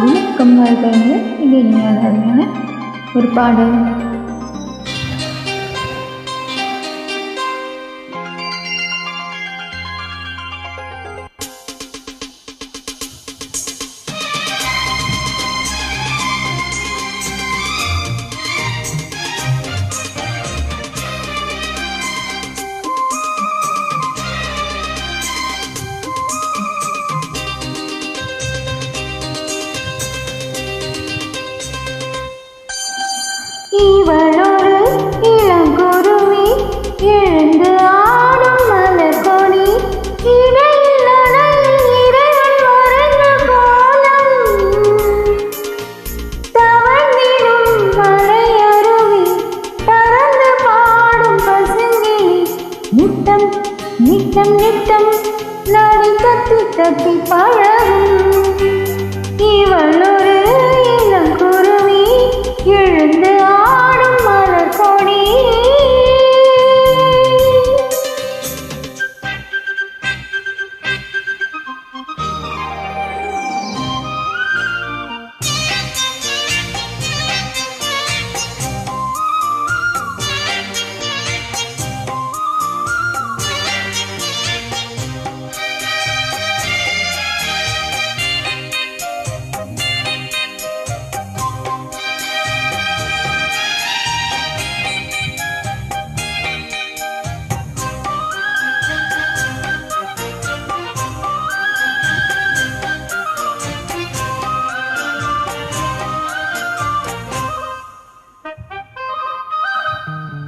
வணக்கம் வாழ்க்கைங்க இது இனிமையான ஒரு பாடல். நித்தம் நித்தம் நித்தம் நாடி தப்பி தப்பி பாழவும் இவள் ஒரு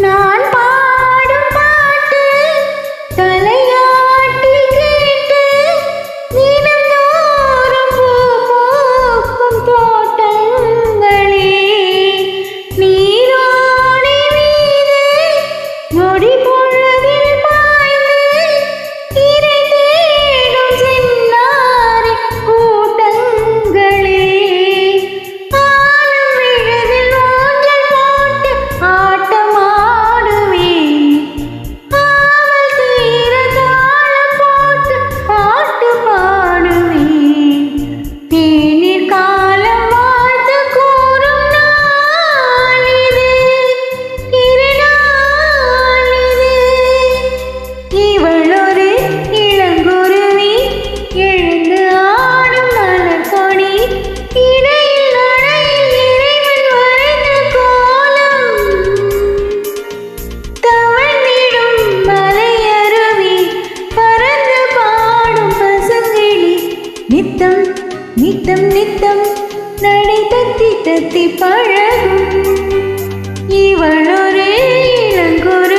நான் நித்தம் நித்தம் நடை தத்தி தத்தி பழகும். இவளொரே இளங்கோ